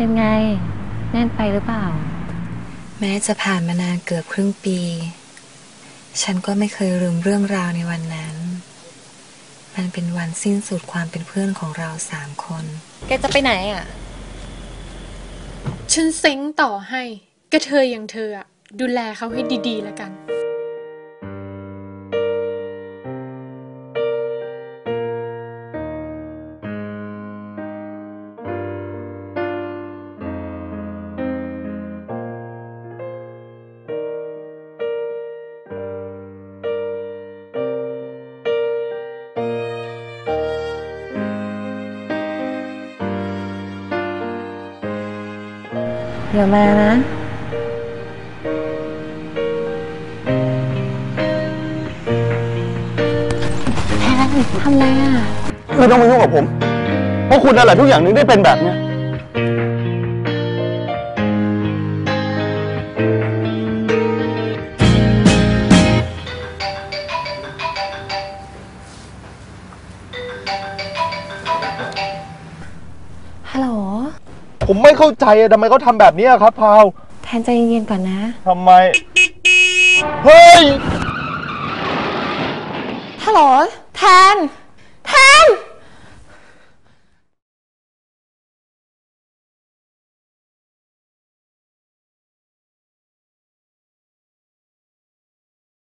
เป็นไง แน่นไปหรือเปล่า แม้จะผ่านมานานเกือบครึ่งปี ฉันก็ไม่เคยลืมเรื่องราวในวันนั้น มันเป็นวันสิ้นสุดความเป็นเพื่อนของเราสามคน แกจะไปไหนอะ ฉันเซ็งต่อให้กระเทยอย่างเธออะดูแลเขาให้ดีๆแล้วกัน เดี๋ยวมานะแทนทำอะไรอะไม่ต้องมายุ่งกับผม เพราะคุณนั่นแหละทุกอย่างนึงได้เป็นแบบเนี้ยฮัลโหล ผมไม่เข้าใจอะทำไมเขาทำแบบนี้อะครับพาวแทนใจเย็นๆก่อนนะ ทำไม เฮ้ย ฮัลโหล แทน แทน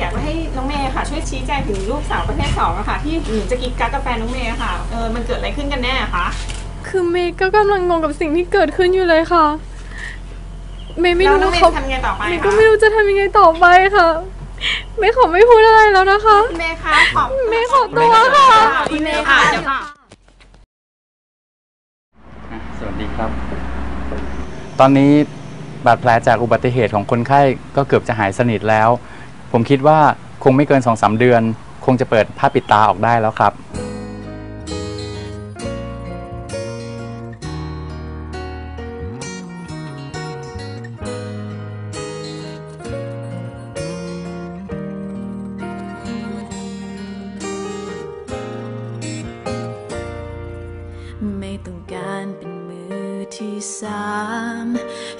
อยากจะให้น้องเมย์ค่ะ ช่วยชี้แจงถึงลูกสาวประเภทสองอะค่ะ ที่หนูจะกิ๊กกักกับแฟนน้องเมย์อะค่ะเออมันเกิดอะไรขึ้นกันแน่อะคะ คือเมย์ก็กำลังงงกับสิ่งที่เกิดขึ้นอยู่เลยค่ะ เมย์ไม่แล้วรู้น้องว่าเมย์เขาจะทำยังไงต่อไปเมย์คะก็ไม่รู้จะทำยังไงต่อไปค่ะเมย์ขอไม่พูดอะไรแล้วนะคะเมย์คะขอบเมย์ขอตัวค่ะเมย์ค่ะเดี๋ยวค่ะอะสวัสดีครับ ตอนนี้บาดแผลจากอุบัติเหตุของคนไข้ก็เกือบจะหายสนิทแล้ว ผมคิดว่าคงไม่เกิน2-3เดือน คงจะเปิดผ้าปิดตาออกได้แล้วครับ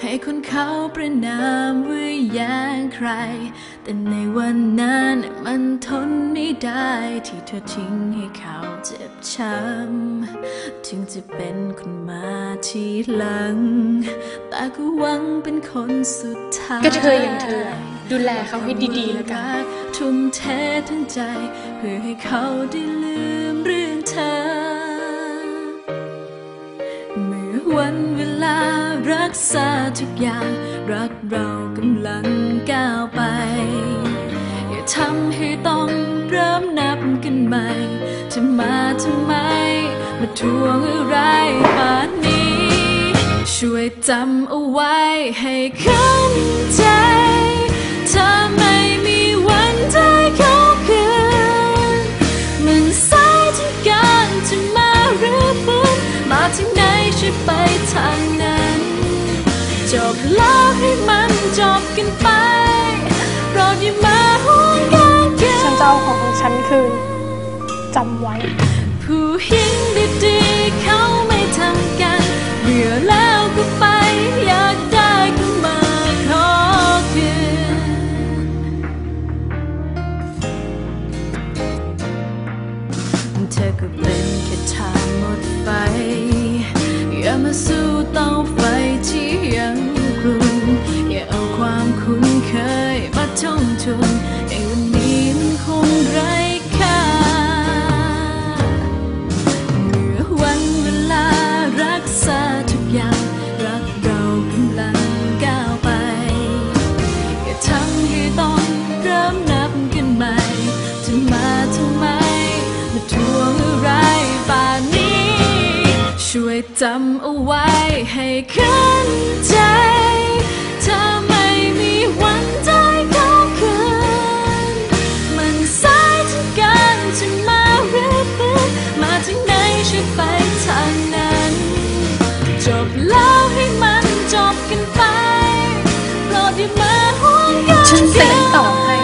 ให้คนเขาประนามว่าแย่งใคร แต่ในวันนั้นมันทนไม่ได้ที่เธอทิ้งให้เขาเจ็บช้ำถึงจะเป็นคนมาทีหลัง แต่ก็หวังเป็นคนสุดท้ายกระเทยอย่างเธอ ดูแลเขาให้ดีๆแล้วกันทุ่มเททั้งใจ เพื่อให้เขาได้ลืมเรื่องเธอ กษาทุกอย่าง รักเรากำลังก้าวไป อย่าทำให้ต้องเริ่มนับกันใหม่จะมาทำไม มาทวงอะไรป่านนี้ ช่วยจำเอาไว้ให้ขึ้นใจ กันไปโปรดอย่ามาห่วงกันเกินฉันจะเอาของของฉันคืนจำไว้ ผู้หญิงดีๆเขาไม่ทำกัน เบื่อแล้วก็ไป อยากได้ก็มาขอคืน เธอก็เป็นแค่ทางหมดไฟอย่ามาสู้ จำเอาไว้ให้ขึ้นใจ เธอไม่มีวันได้เขาคืนมันสายที่การจะมาหรือฟื้นมาทางไหนช่วยไปทางนั้น จบแล้วให้มันจบกันไปโปรดอย่ามาห่วงกันฉันเซ็งต่อให้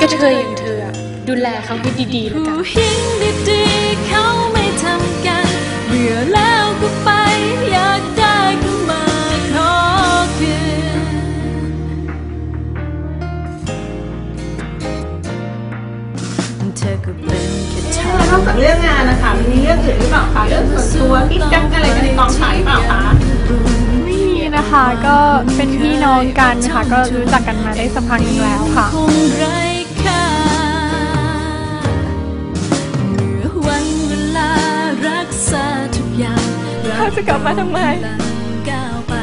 กระเทยอย่างเธอดูแลเขาให้ดีๆแล้วกัน มันมีเรื่องอื่นหรือเปล่าคะเรื่องส่วนตัวกิ๊กกักอะไรกันในกองถ่ายหรือเปล่าคะไม่มีนะคะก็เป็นพี่น้องกันค่ะก็รู้จักกันมาได้สักพักหนึ่งแล้วค่ะ คงไร้ค่าเมื่อวันเวลารักษาทุกอย่างเธอจะกลับมาทำไม ก้าวไป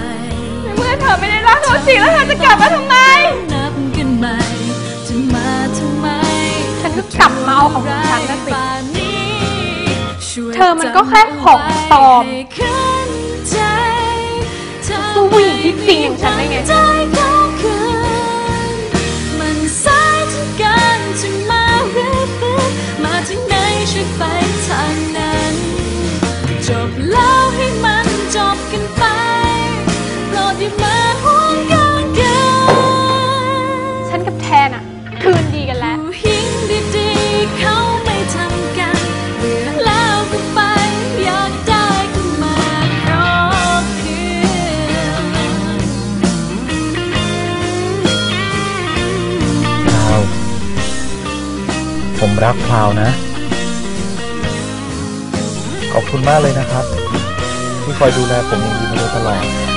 เมื่อเธอไม่ได้รักเขาจริงแล้วเธอจะกลับมาทำไมนับกันใหม่จะมาทำไม ฉันก็กลับมาเอาของฉันนะสิป่านนี้ช่วย เธอมันก็แค่ของปลอมจำเอาไว้ให้ขึ้นใจเธอสู้ผู้หญิงที่จริงอย่างฉันได้ไง ผมรักพราวนะ ขอบคุณมากเลยนะครับ ที่คอยดูแลผมอย่างดีมาโดยตลอด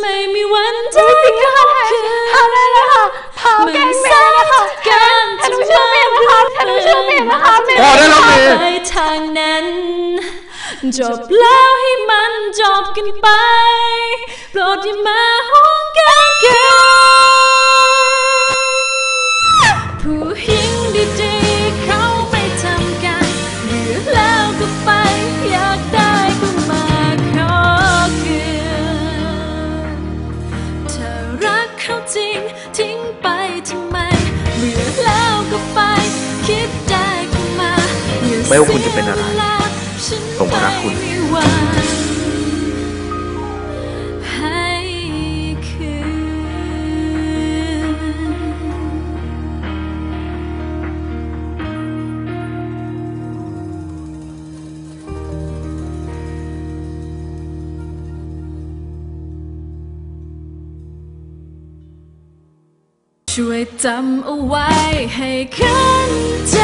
ไม่มีวันได้จริงนะคะแทนพาวได้แล้วค่ะพาวแกล้งเมย์นะคะแทนแทนต้องช่วยเมย์นะคะแทนต้องช่วยเมย์นะคะเมย์พอได้แล้วเมย์ไปทางนั้น จบแล้วให้มันจบกันไป โปรดอย่ามาห่วง เขาจริง ทิ้งไปทำไมเบื่อแล้วก็ไป คิดได้ก็มาอย่ไม่ว่าคุณจะเป็นอะไรสียวลาฉันผมก็รักคุณ ช่วยจำเอาไว้ให้ขึ้นใจ